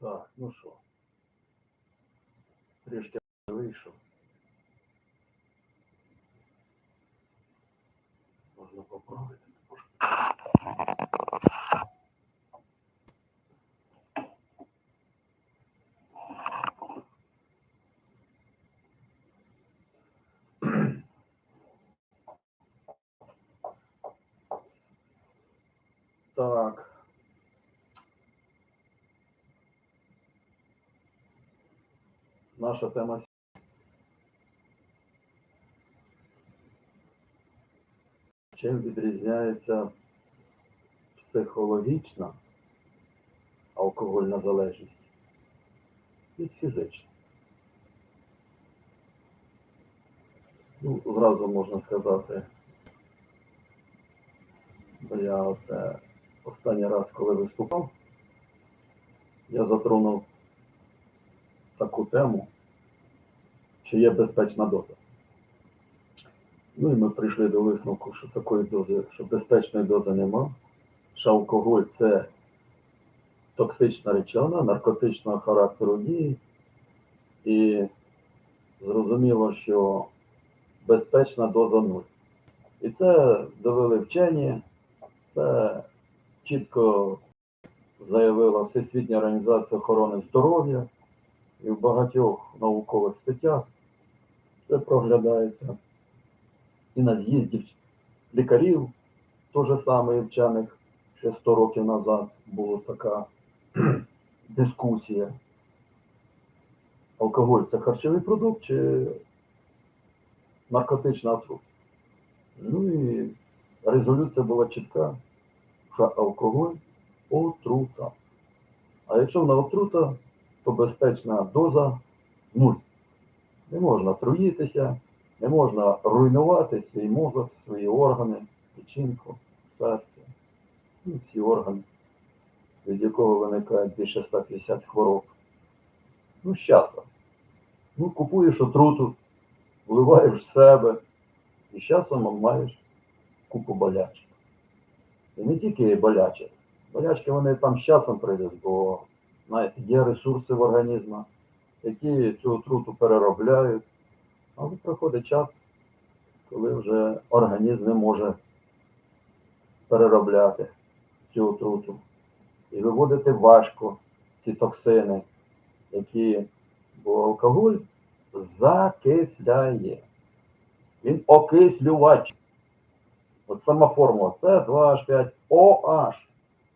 Так, ну що. Трішки. Можна поправити трошки. Так. Наша тема. Чим відрізняється психологічна алкогольна залежність від фізичної? Ну, зразу можна сказати, бо я оце останній раз, коли виступав, я затронув таку тему, чи є безпечна доза. Ну і ми прийшли до висновку, що такої дози, що безпечної дози нема, що алкоголь це токсична речовина, наркотичного характеру дії, і зрозуміло, що безпечна доза нуль. І це довели вчені, це чітко заявила Всесвітня організація охорони здоров'я і в багатьох наукових статтях це проглядається. І на з'їзді лікарів, то же саме вчених, ще 100 років назад була така дискусія. Алкоголь це харчовий продукт чи наркотична отрута. Ну і резолюція була чітка, що алкоголь отрута. А якщо вона отрута, то безпечна доза нуль. Не можна труїтися, не можна руйнувати свій мозок, свої органи, печінку, серце, ну, всі органи, від якого виникає більше 150 хвороб. Ну, з часом. Ну, купуєш отруту, вливаєш в себе, і з часом маєш купу болячок. І не тільки болячок. Болячки вони там з часом прийдуть, бо знаєте, є ресурси в організмі, які цю отруту переробляють. Але проходить час, коли вже організм не може переробляти цю отруту. І виводити важко ці токсини, які, бо алкоголь закисляє. Він окислювач. От сама формула С2H5OH.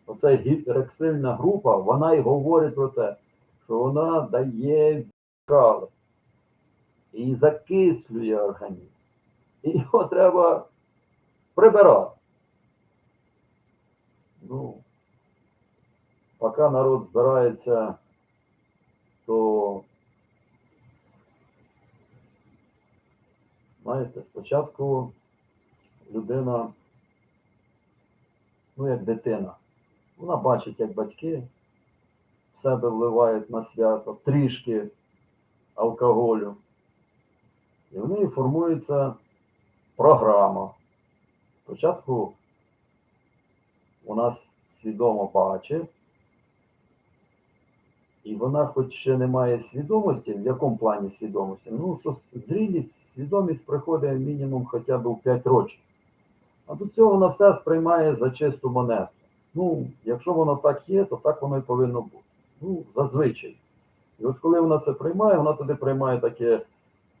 Оця гідрексильна група, вона і говорить про те, вона дає кали і закислює організм. І його треба прибирати. Ну, поки народ збирається, то, знаєте, спочатку людина, ну як дитина, вона бачить, як батьки себе вливають на свято трішки алкоголю. І в неї формується програма. Спочатку у нас свідомо бачить, і вона хоч ще не має свідомості, в якому плані свідомості? Ну, що зрілість, свідомість приходить мінімум хоча б у 5 років. А до цього вона все сприймає за чисту монету. Ну, якщо воно так є, то так воно і повинно бути. Ну, зазвичай. І от коли вона це приймає, вона тоді приймає таке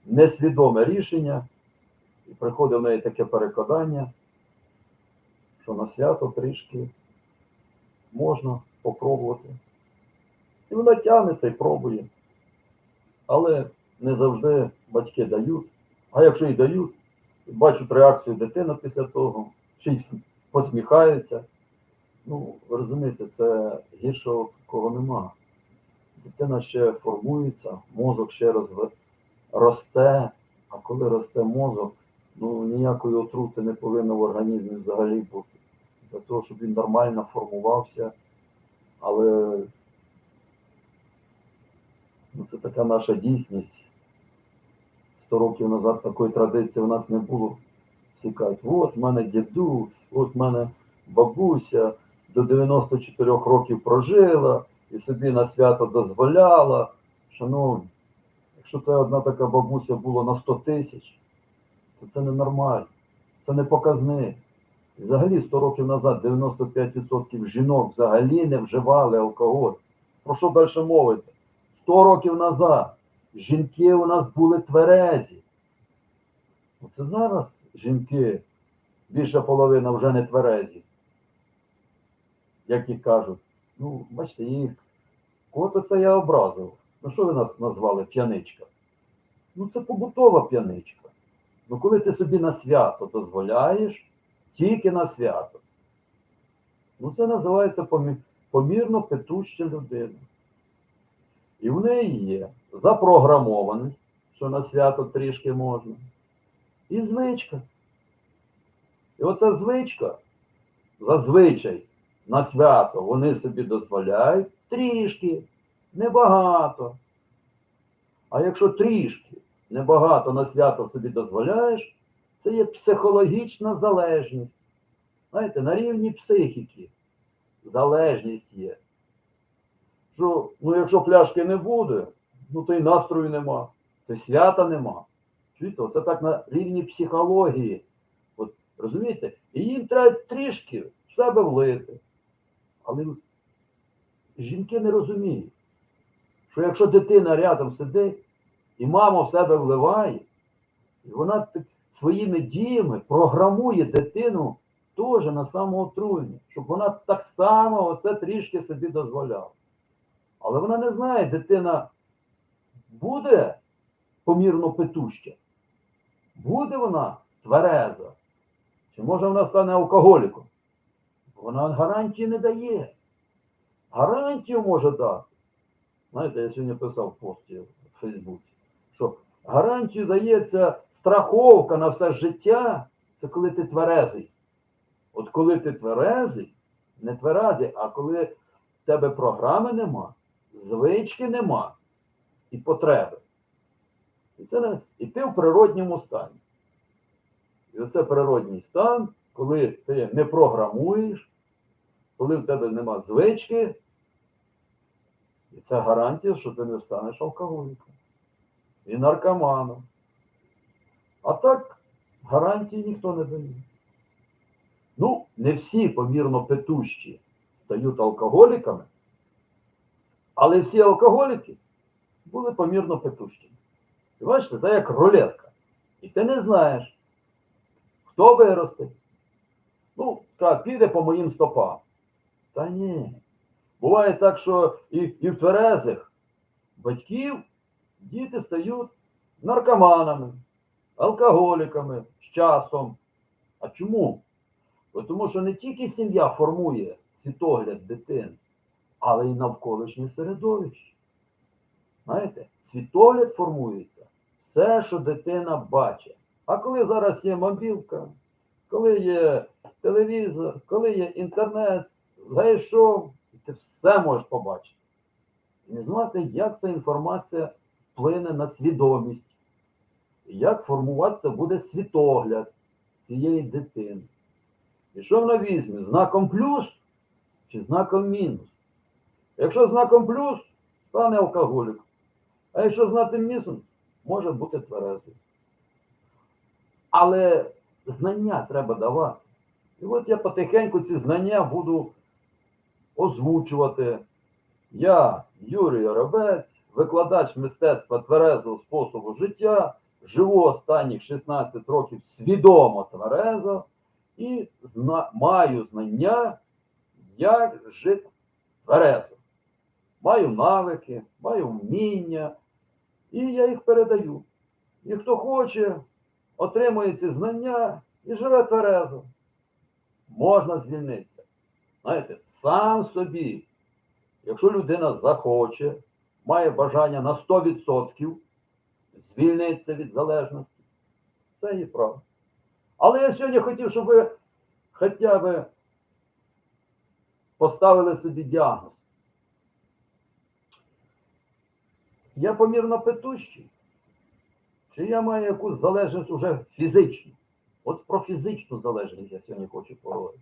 несвідоме рішення, і приходить в неї таке переконання, що на свято трішки можна попробувати. І вона тягнеться і пробує. Але не завжди батьки дають. А якщо і дають, бачать реакцію дитини після того, ще й посміхається. Ну, ви розумієте, це гіршого кого нема. Дитина ще формується, мозок ще розв... росте, а коли росте мозок, ну ніякої отрути не повинно в організмі взагалі бути. Для того, щоб він нормально формувався. Але ну, це така наша дійсність. Сто років назад такої традиції у нас не було. Всі кажуть, от в мене дідусь, от в мене бабуся до 94 років прожила, і собі на свято дозволяла. Шановні, якщо це одна така бабуся була на 100 тисяч, то це ненормально, це не показник. І Взагалі 100 років назад 95% жінок взагалі не вживали алкоголь. Про що далі мовити? 100 років назад жінки у нас були тверезі. Оце зараз жінки, більша половина вже не тверезі. Як їх кажуть. Ну, бачите, їх. Кого-то це я образив. Ну що ви нас назвали п'яничка? Ну це побутова п'яничка. Ну коли ти собі на свято дозволяєш, тільки на свято. Ну це називається помірно петуща людина. І в неї є запрограмованість, що на свято трішки можна, і звичка. І оця звичка, зазвичай на свято вони собі дозволяють трішки, небагато. А якщо трішки, небагато на свято собі дозволяєш, це є психологічна залежність. Знаєте, на рівні психіки залежність є. Що, ну, якщо пляшки не буде, ну то й настрою нема, то й свята нема. Чуєте, це так на рівні психології. От, розумієте? І їм треба трішки в себе влити. Але жінки не розуміють, що якщо дитина рядом сидить, і мама в себе вливає, і вона своїми діями програмує дитину теж на самоотруєння, щоб вона так само оце трішки собі дозволяла. Але вона не знає, дитина буде помірно петуща, буде вона твереза, чи може вона стане алкоголіком. Вона гарантії не дає. Гарантію може дати. Знаєте, я сьогодні писав пості в Фейсбуці, що гарантію дається страховка на все життя, це коли ти тверезий. От коли ти тверезий, не тверезий, а коли в тебе програми нема, звички нема і потреби. І, це і ти в природньому стані. І оце природній стан, коли ти не програмуєш, коли в тебе нема звички, і це гарантія, що ти не станеш алкоголіком і наркоманом. А так гарантії ніхто не дає. Ну, не всі помірно петущі стають алкоголіками, але всі алкоголіки були помірно петущими. І бачите, це як рулетка. І ти не знаєш, хто виросте. Ну, так, піде по моїм стопам. Та ні. Буває так, що і, і в тверезих батьків діти стають наркоманами, алкоголіками з часом. А чому? Тому що не тільки сім'я формує світогляд дитини, але й навколишнє середовище. Знаєте, світогляд формується все, що дитина бачить. А коли зараз є мобілка, коли є телевізор, коли є інтернет, зайшов, і ти все можеш побачити. І не знати, як ця інформація вплине на свідомість, як формуватися буде світогляд цієї дитини. І що вона візьме? Знаком плюс чи знаком мінус? Якщо знаком плюс, стане алкоголік. А якщо знаком мінус, може бути тверезий. Але знання треба давати. І от я потихеньку ці знання буду озвучувати. Я, Юрій Оробець, викладач мистецтва тверезого способу життя, живу останніх 16 років свідомо тверезо і зна- маю знання, як жити тверезо. Маю навики, маю вміння, і я їх передаю. І хто хоче, отримує ці знання і живе тверезо. Можна звільнитися. Знаєте, сам собі, якщо людина захоче, має бажання на 100% звільнитися від залежності, це її право. Але я сьогодні хотів, щоб ви хоча б поставили собі діагноз. Я помірно петущий, чи я маю якусь залежність уже фізичну? От про фізичну залежність я сьогодні хочу поговорити.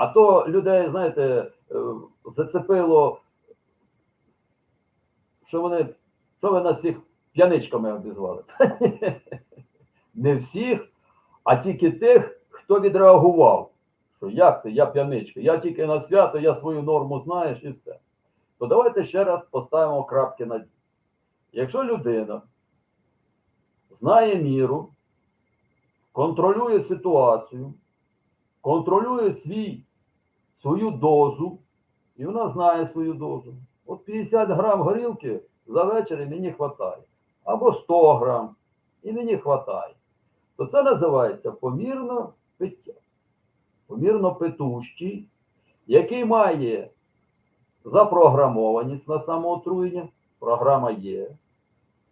А то людей, знаєте, е, зацепило що вони, що ви нас всіх п'яничками обізвали? Не всіх, а тільки тих, хто відреагував. Що як це? Я п'яничка. Я тільки на свято, я свою норму знаєш і все. То давайте ще раз поставимо крапки над. «і». Якщо людина знає міру, контролює ситуацію, контролює свій, свою дозу, і вона знає свою дозу. От 50 грам горілки за вечір і мені вистачає. Або 100 грам, і мені вистачає. То це називається помірно пиття. Помірно петущий, який має запрограмованість на самоотруєння, програма є.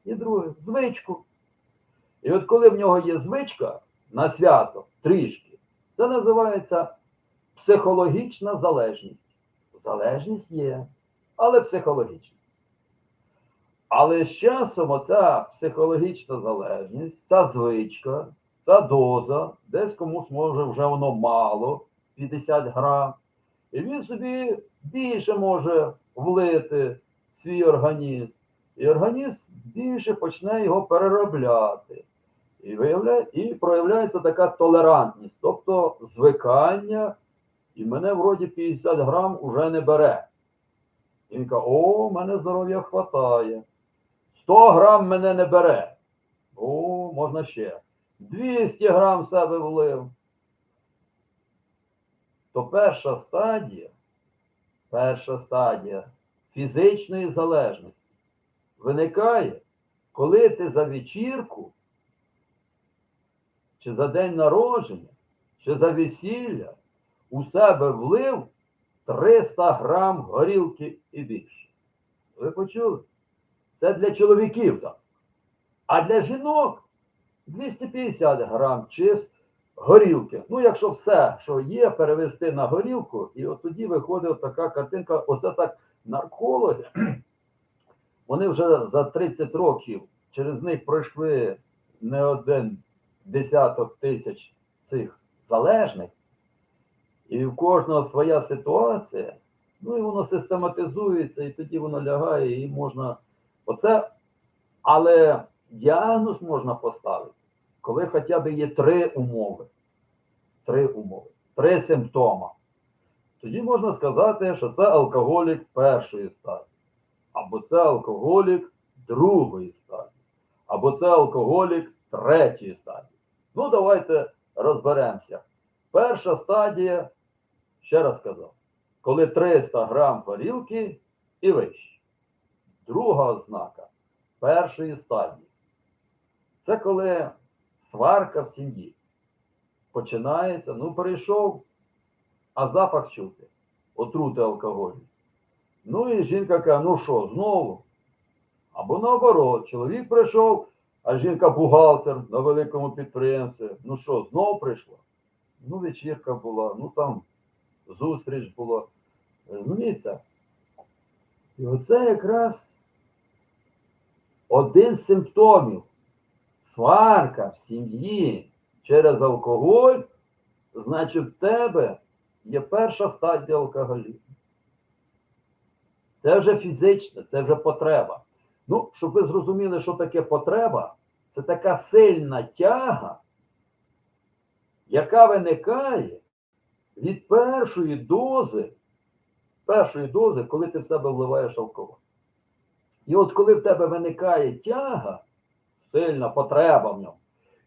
І друге, звичку. І от коли в нього є звичка на свято трішки, це називається психологічна залежність. Залежність є, але психологічна. Але з часом оця психологічна залежність, ця звичка, ця доза, десь комусь може вже воно мало, 50 грам, і він собі більше може влити в свій організм. І організм більше почне його переробляти. І, виявляє, і проявляється така толерантність, тобто звикання, і мене вроді 50 грам уже не бере. І він каже, о, мене здоров'я хватає. 100 грам мене не бере. О, можна ще. 200 грам себе влив. То перша стадія, перша стадія фізичної залежності виникає, коли ти за вечірку, чи за день народження, чи за весілля у себе влив 300 грам горілки і більше. Ви почули? Це для чоловіків так. А для жінок 250 грам чист горілки. Ну, якщо все, що є, перевести на горілку, і от тоді виходить така картинка. Оце так наркологи. Вони вже за 30 років через них пройшли не один десяток тисяч цих залежних, і в кожного своя ситуація, ну і воно систематизується, і тоді воно лягає, і можна. Оце, але діагноз можна поставити, коли хоча б є три умови. Три умови, три симптома. Тоді можна сказати, що це алкоголік першої стадії, або це алкоголік другої стадії, або це алкоголік третьої стадії. Ну, давайте розберемося. Перша стадія, ще раз сказав, коли 300 грам горілки і вище. Друга ознака першої стадії. Це коли сварка в сім'ї. Починається, ну, перейшов, а запах чути, отрути алкоголю. Ну і жінка каже, ну що, знову? Або наоборот, чоловік прийшов, а жінка бухгалтер на великому підприємстві. Ну що, знову прийшла? Ну, вечірка була, ну там зустріч була. Розумієте? І оце якраз один з симптомів. Сварка в сім'ї через алкоголь, значить, в тебе є перша стадія алкоголізму. Це вже фізичне, це вже потреба. Ну, щоб ви зрозуміли, що таке потреба, це така сильна тяга, яка виникає від першої дози, першої дози, коли ти в себе вливаєш алкоголь. І от коли в тебе виникає тяга, сильна потреба в ньому,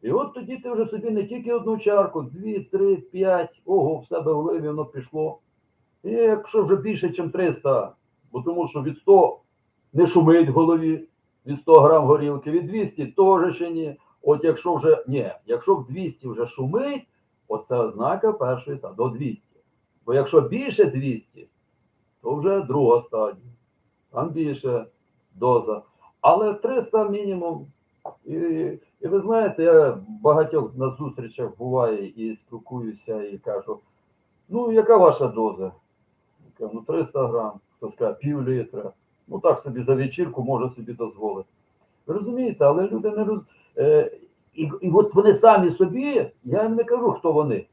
і от тоді ти вже собі не тільки одну чарку, дві, три, п'ять, ого, в себе влив, воно пішло. І якщо вже більше, ніж 300, бо тому що від 100 не шумить в голові, від 100 грам горілки, від 200 теж ще ні. От якщо вже, ні, якщо в 200 вже шумить, оце ознака першої стадії, до 200. Бо якщо більше 200, то вже друга стадія. Там більше доза. Але 300 мінімум. І, і ви знаєте, я багатьох на зустрічах буває і спілкуюся і кажу, ну яка ваша доза? Я кажу, ну 300 грам, хтось каже, пів літра. Ну так собі за вечірку може собі дозволити. Ви розумієте, але люди не роз... І, і от вони самі собі, я не кажу, хто вони.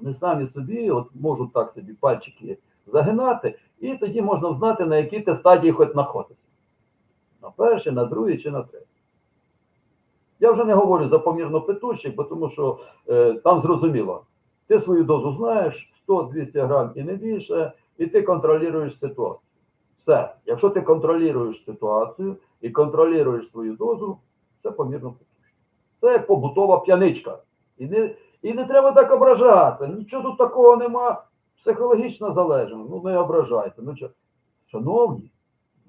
Вони самі собі от можуть так собі пальчики загинати, і тоді можна знати, на якій ти стадії хоч знаходишся. На перший, на другий чи на третій. Я вже не говорю за помірно петущих, бо тому що е, там зрозуміло, ти свою дозу знаєш, 100-200 грам і не більше, і ти контролюєш ситуацію. Все. Якщо ти контролюєш ситуацію і контролюєш свою дозу, це помірно петущий. Це як побутова п'яничка. І не, і не треба так ображатися. Нічого тут такого нема. Психологічно залежно. Ну не ображайте. Ну, що- шановні,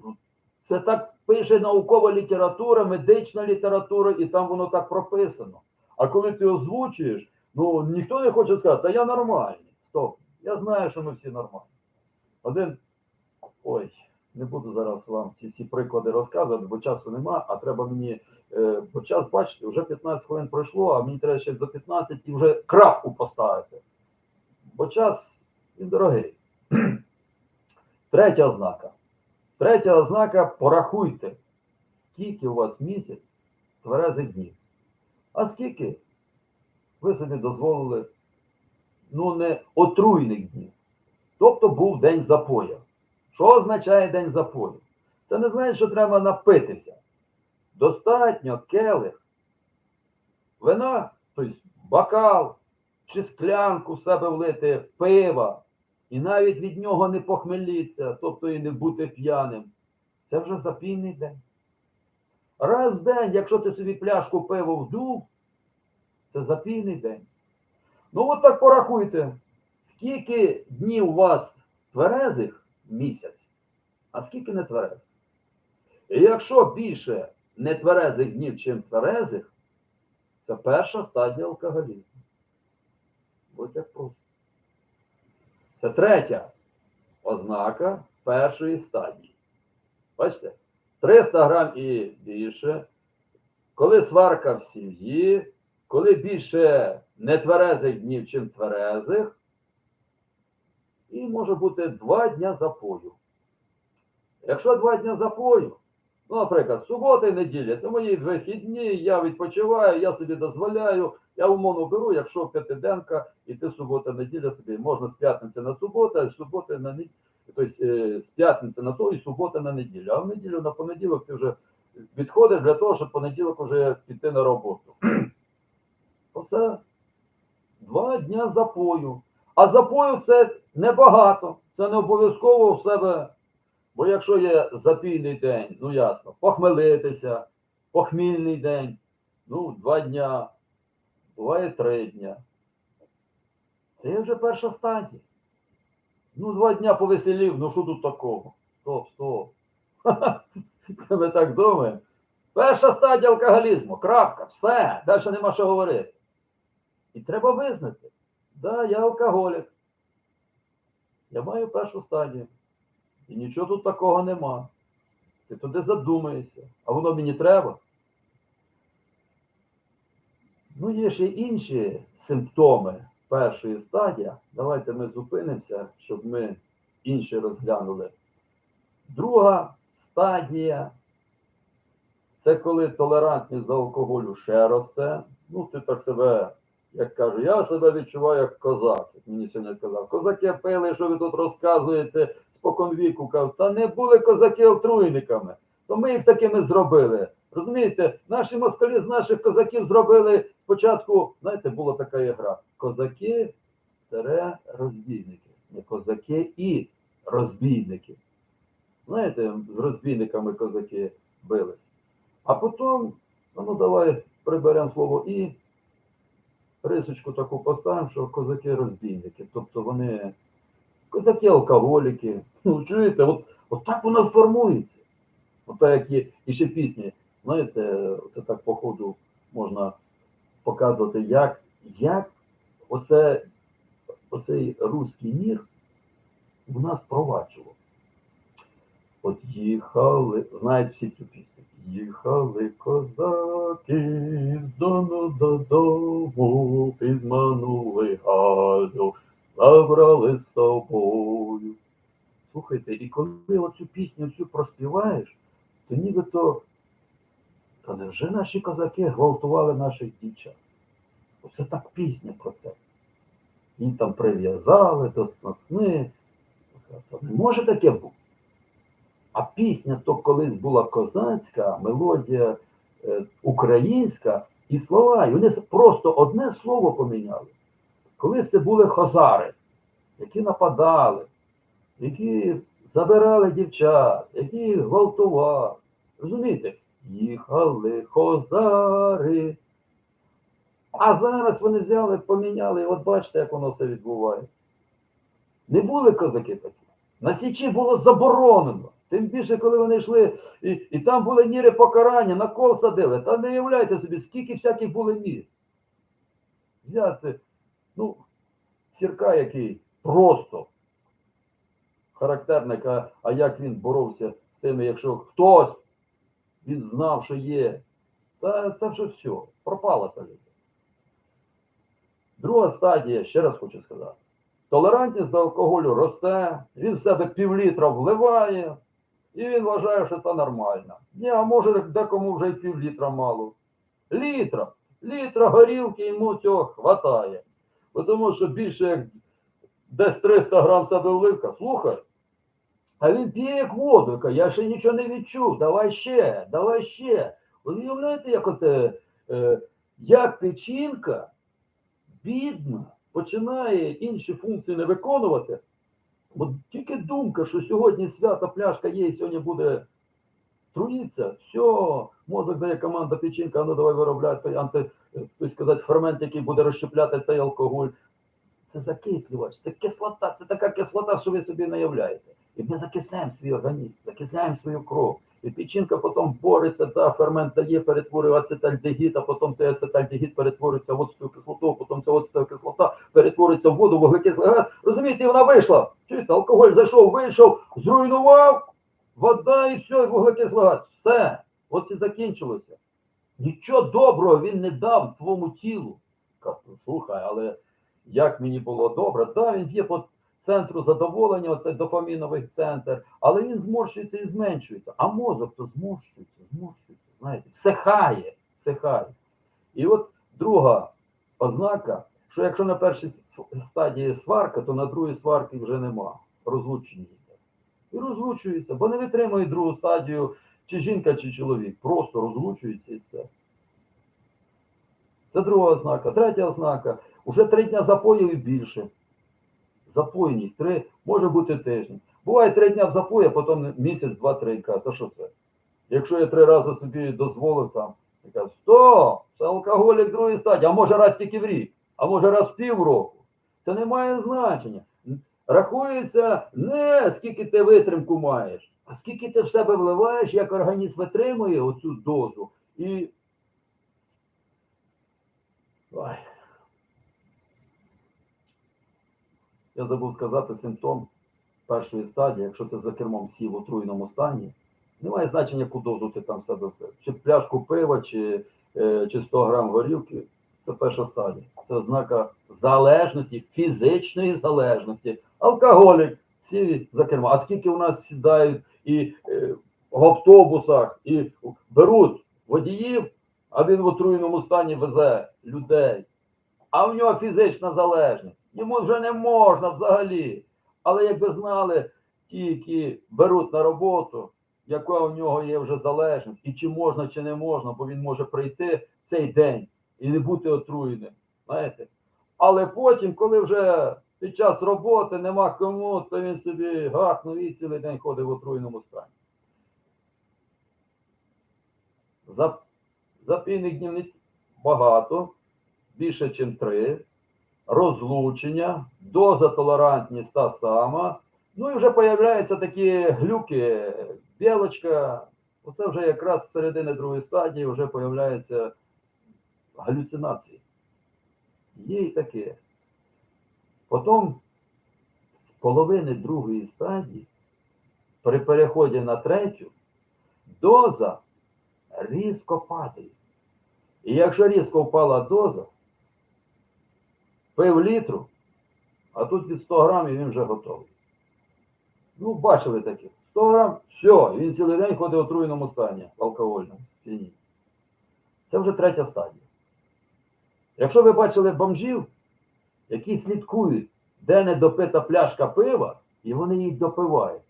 ну, це так пише наукова література, медична література, і там воно так прописано. А коли ти озвучуєш, ну ніхто не хоче сказати, та я нормальний. Стоп. Я знаю, що ми всі нормальні. Один. Ой, не буду зараз вам ці всі приклади розказувати, бо часу нема, а треба мені, е, бо час, бачите, вже 15 хвилин пройшло, а мені треба ще за 15 і вже крапку поставити. Бо час він дорогий. Третя ознака. Третя ознака порахуйте, скільки у вас місяць тверезих днів. А скільки ви собі дозволили ну, не отруйних днів. Тобто був день запою. Що означає день запою? Це не значить, що треба напитися. Достатньо келих, вина, тобто бокал чи склянку в себе влити пива, і навіть від нього не похмеліться, тобто і не бути п'яним. Це вже запійний день. Раз в день, якщо ти собі пляшку пива вдув, це запійний день. Ну от так порахуйте, скільки днів у вас тверезих місяць, а скільки не тверезих. І якщо більше нетверезих днів, чим тверезих, це перша стадія алкоголізму. Ось як просто. Це третя ознака першої стадії. Бачите? 300 грам і більше. Коли сварка в сім'ї, коли більше нетверезих днів, чим тверезих, і може бути два дня запою. Якщо два дня запою, ну, наприклад, субота і неділя, це мої вихідні, я відпочиваю, я собі дозволяю, я умовно беру, якщо п'ятиденка, і ти субота, неділя собі, можна з п'ятниці на суботу, а з суботи на неділю, тобто е, з п'ятниці на суботу і субота на неділю. А в неділю на понеділок ти вже відходиш для того, щоб понеділок вже піти на роботу. Оце два дня запою. А запою це небагато. Це не обов'язково в себе. Бо якщо є запійний день, ну ясно, похмелитися, похмільний день, ну, два дня, буває три дня. Це є вже перша стадія. Ну, два дня повеселів, ну що тут такого? Стоп, стоп. Це ми так думаємо. Перша стадія алкоголізму. Крапка, все, далі нема що говорити. І треба визнати, да, я алкоголік. Я маю першу стадію. І нічого тут такого нема. Ти туди задумаєшся, а воно мені треба. Ну, є ще інші симптоми першої стадії. Давайте ми зупинимося, щоб ми інші розглянули. Друга стадія це коли толерантність до алкоголю ще росте. Ну, ти так себе, як кажу, я себе відчуваю як козак. Як мені сьогодні сказав, козаки пили, що ви тут розказуєте споконвіку. Кажу, та не були козаки отруйниками, то ми їх такими зробили. Розумієте, наші москалі з наших козаків зробили спочатку, знаєте, була така ігра. Козаки тере розбійники. Не козаки і розбійники. Знаєте, з розбійниками козаки бились. А потім, ну давай приберемо слово і рисочку таку поставимо, що козаки розбійники. Тобто вони козаки алкоголіки. Ну, чуєте, от, от так воно формується. От так як є і ще пісні. Знаєте, це так по ходу можна показувати, як, як оце, оцей руський мір у нас проваджував. От їхали, знають всі цю пісню. Їхали козаки з дону додому, підманули Галю, забрали з собою. Слухайте, і коли оцю пісню цю проспіваєш, то нібито, та невже наші козаки гвалтували наших дівчат? Оце так пісня про це. Їм там прив'язали до сосни. Не може таке бути. А пісня то колись була козацька, мелодія е, українська і слова. І вони просто одне слово поміняли. Колись це були хозари, які нападали, які забирали дівчат, які гвалтували. Розумієте? Їхали хозари. А зараз вони взяли, поміняли, от бачите, як воно все відбувається. Не були козаки такі. На Січі було заборонено. Тим більше, коли вони йшли, і, і там були міри покарання, на кол садили. Та не уявляйте собі, скільки всяких було мір. Взяти, ну, сірка який просто характерник, а, а як він боровся з тими, якщо хтось він знав, що є. Та це вже все, пропала ця людина. Друга стадія, ще раз хочу сказати. Толерантність до алкоголю росте, він в себе півлітра вливає, і він вважає, що це нормально. Ні, а може декому вже й півлітра мало. Літра. Літра горілки йому цього хватає. Тому що більше як десь 300 грам себе вливка, слухай. А він п'є як воду, каже, я ще нічого не відчув, давай ще, давай ще. Уявляєте, як оце, е, як печінка бідна починає інші функції не виконувати. Бо тільки думка, що сьогодні свята пляшка є і сьогодні буде труїться, все, мозок дає команда печінка, ну давай виробляти анти, е, той сказати, фермент, який буде розщепляти цей алкоголь. Це закислювач, це кислота, це така кислота, що ви собі не являєте. І ми закисляємо свій організм, закисляємо свою кров. І печінка потім бореться, та фермент дає, перетворює ацетальдегід, а потім цей ацетальдегід перетворюється в оцтову кислоту, потім ця оцтова кислота перетворюється в воду, вуглекислий газ. Розумієте, і вона вийшла. Чуєте, алкоголь зайшов, вийшов, зруйнував, вода і все, і вуглекислий газ. Все. От і закінчилося. Нічого доброго він не дав твоєму тілу. Слухай, але як мені було добре, да, він є по центру задоволення, оцей дофаміновий центр, але він зморщується і зменшується. А мозок то зморщується, зморщується, знаєте, всихає, всихає. І от друга ознака, що якщо на першій стадії сварка, то на другій сварки вже нема. Розлучення. І розлучуються, бо не витримує другу стадію чи жінка, чи чоловік. Просто розлучується і все. Це друга ознака. Третя ознака. Уже три дня запоїв і більше. Запойні, три, може бути тиждень. Буває три дня в запої, а потім місяць, два-три. і То що це? Якщо я три рази собі дозволив там, я кажу, стоп, це алкоголік другої стадії, а може раз тільки в рік, а може раз в півроку. Це не має значення. Рахується не скільки ти витримку маєш, а скільки ти в себе вливаєш, як організм витримує оцю дозу. І. Ой. Я забув сказати симптом першої стадії, якщо ти за кермом сів в отруєному стані, немає значення, яку дозу ти там себе. Чи пляшку пива, чи, е, чи 100 грам горілки. Це перша стадія. Це ознака залежності, фізичної залежності. Алкоголік сів за кермом. А скільки у нас сідають і е, в автобусах, і беруть водіїв, а він в отруєному стані везе людей. А в нього фізична залежність. Йому вже не можна взагалі. Але якби знали ті, які беруть на роботу, яка у нього є вже залежність, і чи можна, чи не можна, бо він може прийти цей день і не бути отруєним. Знаєте? Але потім, коли вже під час роботи нема кому, то він собі гахнув і цілий день ходить в отруєному стані. За, запійних днів не багато, більше, ніж три. Розлучення, доза толерантність та сама. Ну і вже появляються такі глюки, білочка. Оце вже якраз з середини другої стадії вже появляються галюцинації. Є і таке. Потім з половини другої стадії, при переході на третю, доза різко падає. І якщо різко впала доза, пив літру, а тут від 100 грамів він вже готовий. Ну, бачили таке. 100 грам, все, він цілий день ходить в отруєному стані алкогольному. п'яні. Це вже третя стадія. Якщо ви бачили бомжів, які слідкують, де не допита пляшка пива, і вони її допивають.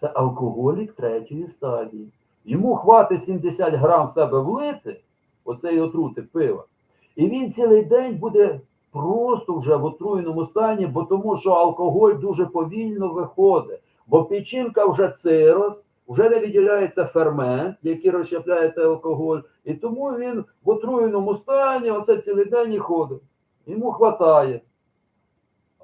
це алкоголік третьої стадії. Йому хватить 70 грам себе влити, оцеї отрути пива, і він цілий день буде просто вже в отруєному стані, бо тому що алкоголь дуже повільно виходить. Бо печінка вже цирос, вже не виділяється фермент, який розщепляється алкоголь, і тому він в отруєному стані оце цілий день і ходить. Йому хватає.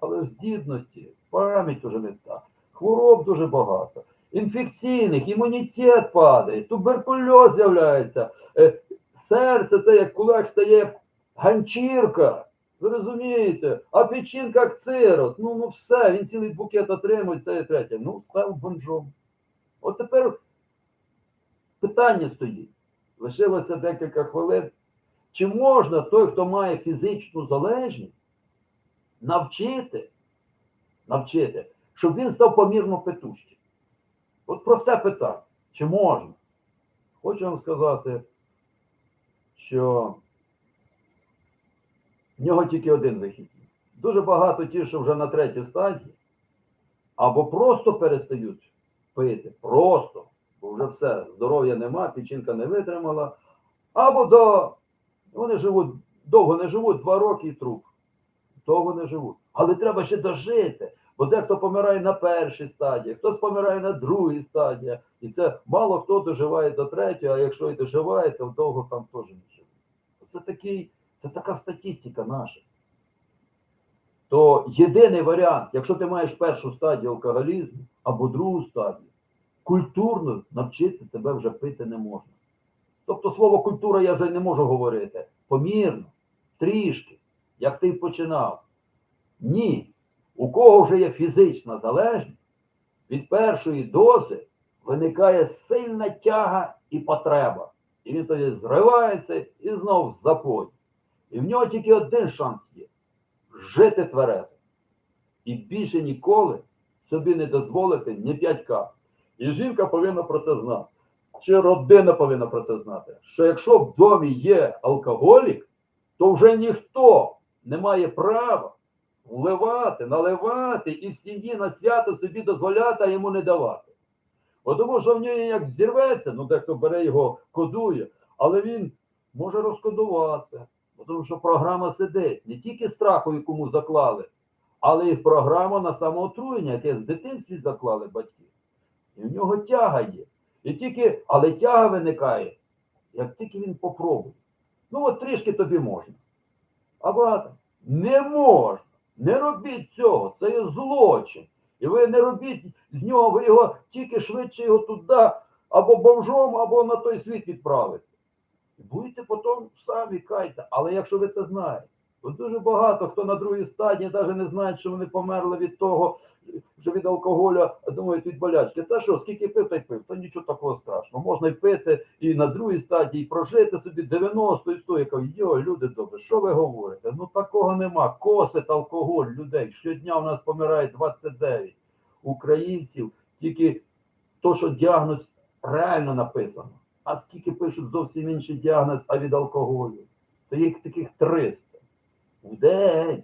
Але здібності, пам'ять уже не та. Хвороб дуже багато. Інфекційних, імунітет падає, туберкульоз з'являється, е, серце це як кулак стає ганчірка. Ви розумієте? А печінка як цирос. Ну, ну все, він цілий букет отримує, це і третє. Ну, став бомжом. От тепер питання стоїть. Лишилося декілька хвилин. Чи можна той, хто має фізичну залежність, навчити, навчити, щоб він став помірно петущим? От просте питання. Чи можна? Хочу вам сказати, що в нього тільки один вихід. Дуже багато ті, що вже на третій стадії, або просто перестають пити, просто, бо вже все, здоров'я нема, печінка не витримала, або до, вони живуть, довго не живуть, два роки і труп. Довго не живуть. Але треба ще дожити. Бо дехто помирає на першій стадії, хтось помирає на другій стадії. І це мало хто доживає до третьої, а якщо і доживає, то довго там теж не живе. Це такий, це така статистика наша. То єдиний варіант, якщо ти маєш першу стадію алкоголізму або другу стадію, культурно навчити тебе вже пити не можна. Тобто слово культура я вже не можу говорити. Помірно, трішки, як ти починав. Ні. У кого вже є фізична залежність, від першої дози виникає сильна тяга і потреба. І він тоді зривається і знов в запой. І в нього тільки один шанс є жити тверезо. І більше ніколи собі не дозволити ні 5К. І жінка повинна про це знати. Чи родина повинна про це знати, що якщо в домі є алкоголік, то вже ніхто не має права вливати, наливати і в сім'ї на свято собі дозволяти, а йому не давати. Бо тому що в нього як зірветься, ну дехто бере його, кодує, але він може розкодуватися. Тому що програма сидить не тільки страху, кому заклали, але і програма на самоотруєння, яке з дитинстві заклали батьки. І в нього тяга є. І тільки, але тяга виникає, як тільки він попробує. Ну от трішки тобі можна. А багато не можна. Не робіть цього, це є злочин. І ви не робіть з нього, ви його тільки швидше його туди, або бомжом, або на той світ відправите. І будете потім самі кайтеся. Але якщо ви це знаєте, от дуже багато хто на другій стадії навіть не знає, що вони померли від того, що від алкоголя, а думають від болячки. Та що, скільки пив, та й пив, то нічого такого страшного. Можна й пити і на другій стадії, і прожити собі 90 і 100. Я кажу, йо, люди добре, що ви говорите? Ну такого нема. Косить алкоголь людей. Щодня у нас помирає 29 українців, тільки то, що діагноз реально написано. А скільки пишуть зовсім інший діагноз, а від алкоголю? То їх таких 300 в день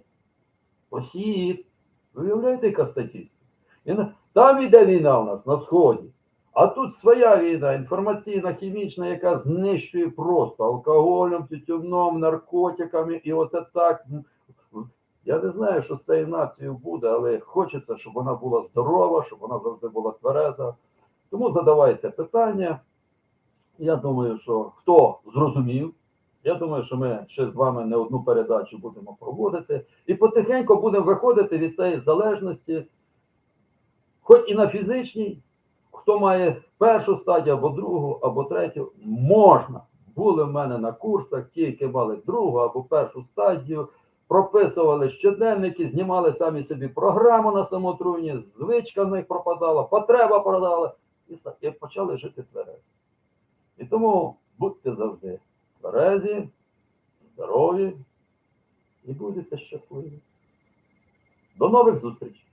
осіб. Ви уявляєте, яка статистика? Там іде війна у нас на Сході. А тут своя війна, інформаційна, хімічна, яка знищує просто алкоголем, тютюном, наркотиками. І оце так. Я не знаю, що з цією нацією буде, але хочеться, щоб вона була здорова, щоб вона завжди була твереза. Тому задавайте питання. Я думаю, що хто зрозумів, я думаю, що ми ще з вами не одну передачу будемо проводити. І потихеньку будемо виходити від цієї залежності, хоч і на фізичній, хто має першу стадію або другу, або третю, можна. Були в мене на курсах, ті, які мали другу або першу стадію, прописували щоденники, знімали самі собі програму на самотруйні, звичка в них пропадала, потреба продала, і почали жити тверезо. І тому будьте завжди тверезі, здорові і будете щасливі. До нових зустрічей!